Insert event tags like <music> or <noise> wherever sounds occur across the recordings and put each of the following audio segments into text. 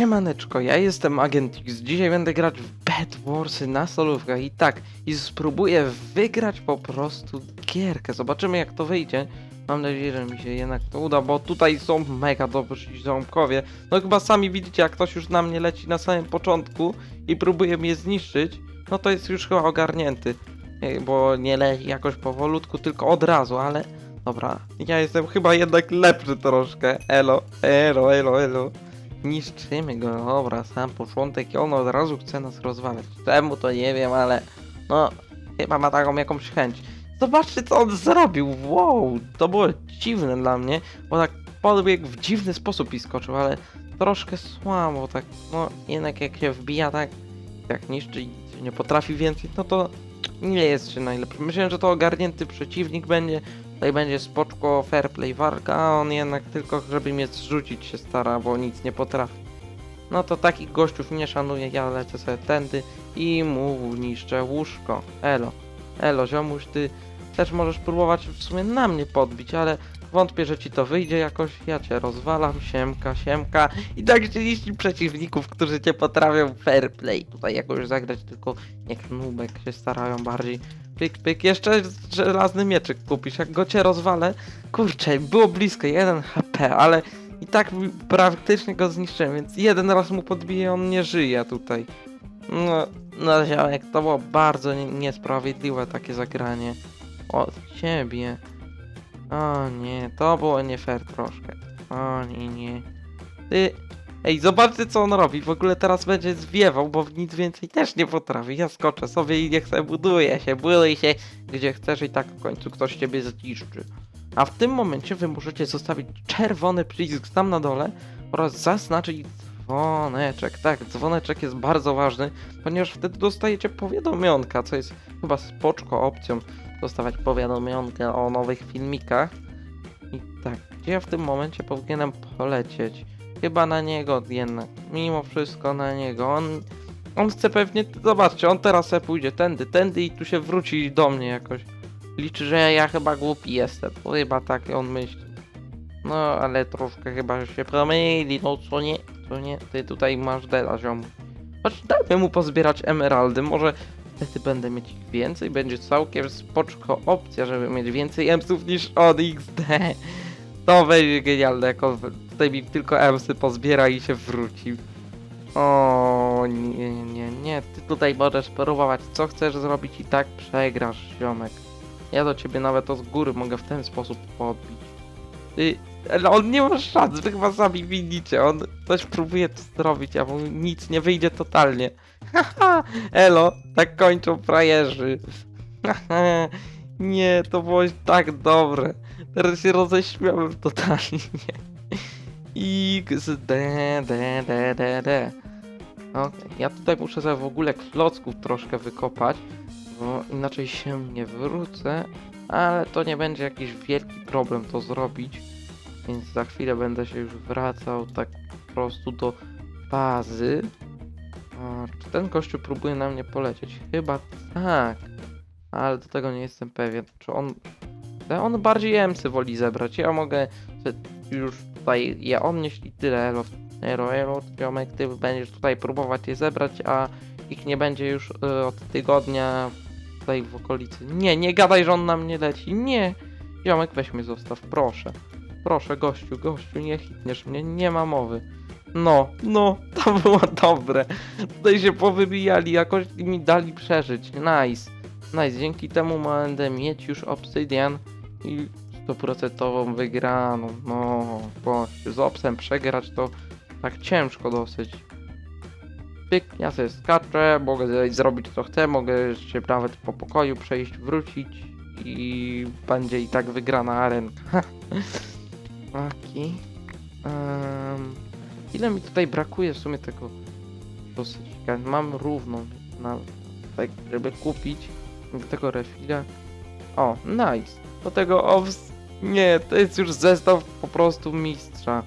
Siemaneczko, ja jestem Agent X. Dzisiaj będę grać w Bed Warsy na solówkach i tak, i spróbuję wygrać po prostu gierkę. Zobaczymy jak to wyjdzie. Mam nadzieję, że mi się jednak to uda, bo tutaj są mega dobrzy ziomkowie. No chyba sami widzicie, jak ktoś już na mnie leci na samym początku i próbuje mnie zniszczyć, no to jest już chyba ogarnięty. Bo nie leci jakoś powolutku, tylko od razu, ale dobra. Ja jestem chyba jednak lepszy troszkę. Elo, elo, elo, elo. Niszczymy go, dobra, sam początek i on od razu chce nas rozwalać. Czemu to nie wiem, ale no, chyba ma taką jakąś chęć. Zobaczcie co on zrobił, wow, to było dziwne dla mnie, bo tak podbiegł w dziwny sposób i skoczył, ale troszkę słabo, tak, no jednak jak się wbija tak, jak niszczy i nie potrafi więcej, no to nie jest się najlepszy. Myślałem, że to ogarnięty przeciwnik będzie, Tutaj będzie spoczko fair play walka, a on jednak tylko, żeby mnie zrzucić się stara, bo nic nie potrafi. No to takich gościów nie szanuję, ja lecę sobie tędy i mu niszczę łóżko. Elo, elo ziomuś, ty też możesz próbować w sumie na mnie podbić, ale wątpię, że ci to wyjdzie jakoś. Ja cię rozwalam, siemka, siemka. I tak chcieliście przeciwników, którzy cię potrafią fair play. Tutaj jakoś zagrać, tylko niech nubek się starają bardziej. Pyk, pyk, jeszcze żelazny mieczyk kupisz, jak go cię rozwalę. Kurczę, było blisko, 1 HP, ale i tak praktycznie go zniszczyłem, więc jeden raz mu podbiję, on nie żyje tutaj. No, no ziomek, to było bardzo nie, niesprawiedliwe takie zagranie. Od ciebie. O nie, to było nie fair troszkę. O nie, nie. Ty... Ej, zobaczcie co on robi. W ogóle teraz będzie zwiewał, bo nic więcej też nie potrafi. Ja skoczę sobie i niech sobie buduje się, buduj się gdzie chcesz i tak w końcu ktoś ciebie zniszczy. A w tym momencie wy możecie zostawić czerwony przycisk tam na dole oraz zaznaczyć dzwoneczek. Tak, dzwoneczek jest bardzo ważny, ponieważ wtedy dostajecie powiadomionka, co jest chyba spoczko opcją dostawać powiadomionkę o nowych filmikach. I tak, gdzie ja w tym momencie powinienem polecieć? Chyba na niego jednak. Mimo wszystko na niego. On, on chce pewnie. Zobaczcie, on teraz sobie pójdzie tędy, tędy i tu się wróci do mnie jakoś. Liczy, że ja chyba głupi jestem. Chyba tak on myśli. No, ale troszkę chyba się pomyli. No co nie, co nie. Ty tutaj masz dela, ziom. Chodź, dajmy mu pozbierać emeraldy. Może wtedy będę mieć ich więcej. Będzie całkiem spoczko opcja, żeby mieć więcej emsów niż on XD. To będzie genialne, jak tutaj mi tylko emsy pozbiera i się wróci. O nie, nie, nie. Ty tutaj możesz próbować co chcesz zrobić i tak przegrasz, ziomek. Ja do ciebie nawet to z góry mogę w ten sposób podbić. Ty, ale on nie ma szans, wy chyba sami widzicie. On coś próbuje tu zrobić, a mu nic nie wyjdzie totalnie. <laughs> Haha, elo, tak kończą frajerzy. <laughs> Nie, to było tak dobre. Teraz się roześmiałem totalnie. X, D, D, D, D, D. Okej, ja tutaj muszę sobie w ogóle klocków troszkę wykopać, bo inaczej się nie wrócę, ale to nie będzie jakiś wielki problem to zrobić, więc za chwilę będę się już wracał tak po prostu do bazy. O, czy ten gościu próbuje na mnie polecieć? Chyba tak, ale do tego nie jestem pewien. Czy on... On bardziej emsy woli zebrać, ja mogę już tutaj je odnieść i tyle, elo, elo, elo, ziomek, ty będziesz tutaj próbować je zebrać, a ich nie będzie już y, od tygodnia tutaj w okolicy. Nie, nie gadaj, że on na mnie leci, nie! Ziomek, weź mnie zostaw, proszę. Proszę, gościu, gościu, nie hitniesz mnie, nie ma mowy. No, no, <laughs> to było dobre. Tutaj się powybijali, jakoś mi dali przeżyć. Nice. Nice, dzięki temu będę mieć już obsydian i 100% wygraną. No, gościu, z obsem przegrać to tak ciężko dosyć. Pyk, ja sobie skaczę, mogę zrobić co chcę, mogę się nawet po pokoju przejść, wrócić i będzie i tak wygrana arenka. <laughs> Taki. Um, ile mi tutaj brakuje w sumie tego dosyć. Mam równą na tak, żeby kupić do tego refila. O, nice. Do tego ows... Nie, to jest już zestaw po prostu mistrza.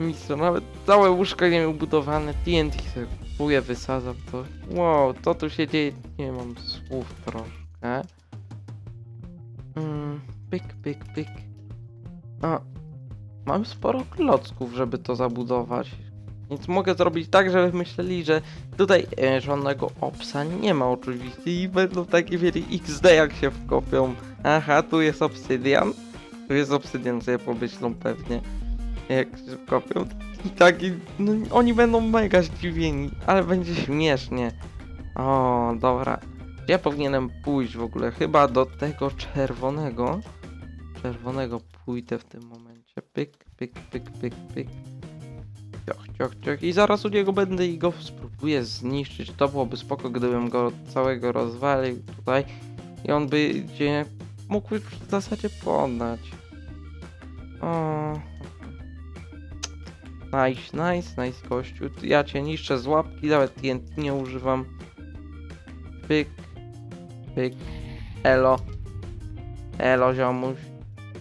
Mistrza, nawet całe łóżko nie miał budowane, TNT sobie kupuję, wysadzam to. Wow, to tu się dzieje, nie mam słów troszkę. Mm, pyk, pyk, pyk. A, mam sporo klocków, żeby to zabudować. Więc mogę zrobić tak, żeby myśleli, że tutaj e, żadnego opsa nie ma oczywiście i będą takie mieli XD jak się wkopią. Aha, tu jest obsydian. Tu jest obsydian, sobie pomyślą pewnie. Jak się wkopią. I taki, no oni będą mega zdziwieni, ale będzie śmiesznie. O, dobra. Gdzie powinienem pójść w ogóle? Chyba do tego czerwonego. Czerwonego pójdę w tym momencie. Pyk, pyk, pyk, pyk, pyk. Cioch, cioch, cioch. I zaraz u niego będę i go spróbuję zniszczyć. To byłoby spoko, gdybym go całego rozwalił tutaj. I on by gdzie mógł już w zasadzie poddać. O. Nice, nice, nice gościu. Ja cię niszczę z łapki, nawet TNT nie używam. Pyk, pyk. Elo. Elo, ziomuś.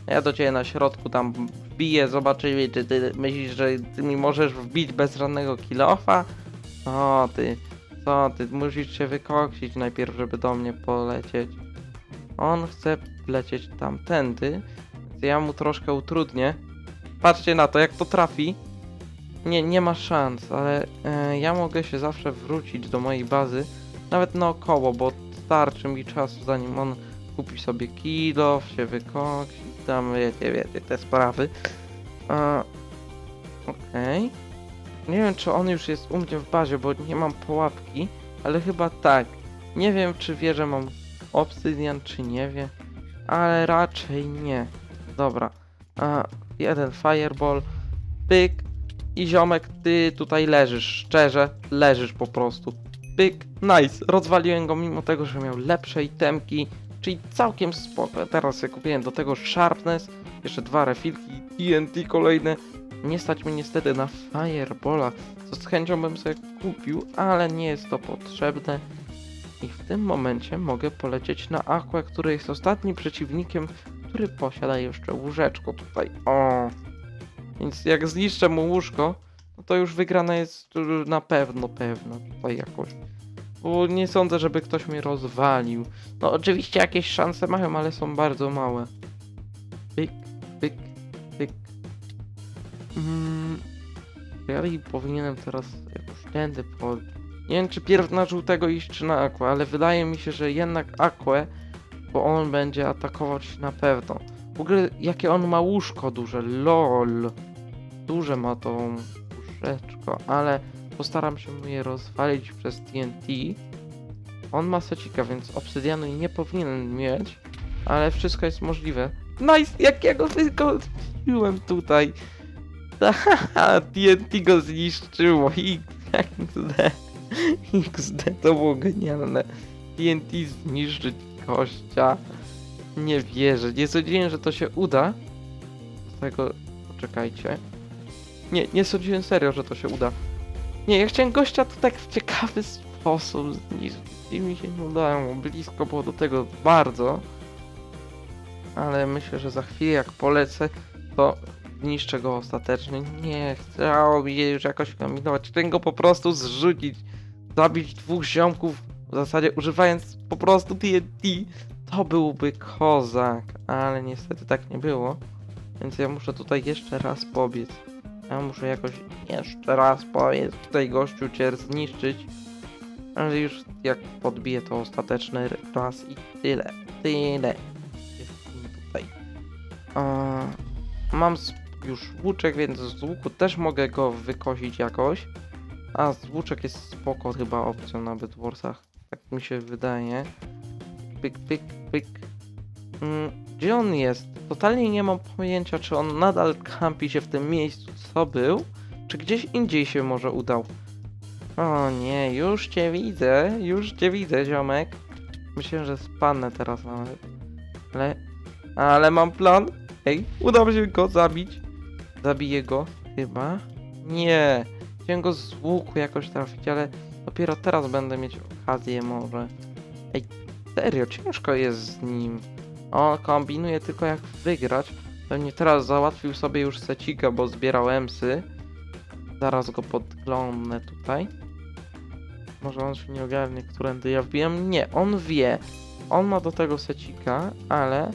Ja do ciebie na środku tam wbiję, zobaczymy, czy ty myślisz, że ty mi możesz wbić bez żadnego kilofa? O, ty, co ty, musisz się wykoksić najpierw, żeby do mnie polecieć. On chce lecieć tamtędy, więc ja mu troszkę utrudnię. Patrzcie na to, jak to trafi. Nie, nie ma szans, ale e, ja mogę się zawsze wrócić do mojej bazy, nawet naokoło, bo starczy mi czasu, zanim on kupi sobie kilo, się wykoksi, tam wiecie, wiecie, te sprawy. A, Okej. Nie wiem, czy on już jest u mnie w bazie, bo nie mam pułapki, ale chyba tak. Nie wiem, czy wie, że mam obsydian, czy nie wie, ale raczej nie. Dobra. A, jeden fireball, pyk i ziomek, ty tutaj leżysz, szczerze, leżysz po prostu. Pyk, nice, rozwaliłem go mimo tego, że miał lepsze itemki, czyli całkiem spoko. Teraz sobie kupiłem do tego sharpness, jeszcze dwa refilki, TNT kolejne. Nie stać mnie niestety na Firebola, co z chęcią bym sobie kupił, ale nie jest to potrzebne. I w tym momencie mogę polecieć na Aquę, który jest ostatnim przeciwnikiem, który posiada jeszcze łóżeczko tutaj. O! Więc jak zniszczę mu łóżko, no to już wygrana jest na pewno, pewno tutaj jakoś. Bo nie sądzę, żeby ktoś mnie rozwalił. No oczywiście jakieś szanse mają, ale są bardzo małe. Pyk, pyk, pyk. Mm, ja powinienem teraz jakoś tędy po... Nie wiem, czy pierw na żółtego iść, czy na Aquę, ale wydaje mi się, że jednak Aquę, bo on będzie atakować na pewno. W ogóle, jakie on ma łóżko duże, lol. Duże ma to łóżeczko, ale postaram się mu je rozwalić przez TNT. On ma secika, więc obsydianu nie powinien mieć, ale wszystko jest możliwe. Nice, jakiego wykończyłem tutaj. <laughs> Haha, TNT go zniszczyło. XD. <laughs> XD to było genialne. TNT zniszczyć gościa. Nie wierzę. Nie sądziłem, że to się uda. Z tego... Poczekajcie. Nie, nie sądziłem serio, że to się uda. Nie, ja chciałem gościa tu tak w ciekawy sposób zniszczyć. I mi się nie udało. Blisko było do tego bardzo. Ale myślę, że za chwilę jak polecę, to zniszczę go ostatecznie. Nie, chciało mi już jakoś kombinować. Chciałem go po prostu zrzucić. Zabić dwóch ziomków, w zasadzie używając po prostu TNT. To byłby kozak, ale niestety tak nie było. Więc ja muszę tutaj jeszcze raz pobiec. Ja muszę jakoś jeszcze raz pobiec, tutaj gościu cię zniszczyć. Ale już jak podbiję to ostateczny raz i tyle. Tyle. Tutaj. Mam już łuczek, więc z łuku też mogę go wykosić jakoś. A z łuczek jest spoko chyba opcją na Bedwarsach. Tak mi się wydaje. Pyk, pyk, pyk. Mm, gdzie on jest? Totalnie nie mam pojęcia, czy on nadal kampi się w tym miejscu, co był, czy gdzieś indziej się może udał. O nie, już cię widzę, już cię widzę, ziomek. Myślę, że spadnę teraz nawet. Ale, ale mam plan. Ej, uda mi się go zabić. Zabiję go, chyba. Nie, chciałem go z łuku jakoś trafić, ale dopiero teraz będę mieć okazję może. Ej, serio, ciężko jest z nim. On kombinuje tylko jak wygrać. Pewnie teraz załatwił sobie już secika, bo zbierał emsy. Zaraz go podglądnę tutaj. Może on się nie ogarnie, którędy ja wbijam? Nie, on wie. On ma do tego secika, ale,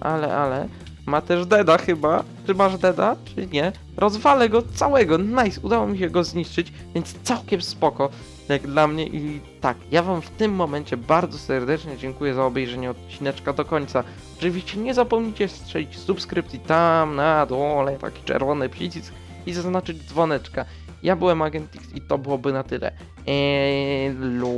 ale, ale, Ma też deda chyba. Czy masz deda, czy nie? Rozwalę go całego. Nice, udało mi się go zniszczyć, więc całkiem spoko. Jak dla mnie i tak, ja wam w tym momencie bardzo serdecznie dziękuję za obejrzenie odcineczka do końca. Oczywiście nie zapomnijcie strzelić subskrypcji tam na dole, taki czerwony przycisk i zaznaczyć dzwoneczka. Ja byłem Agent X i to byłoby na tyle. Elo.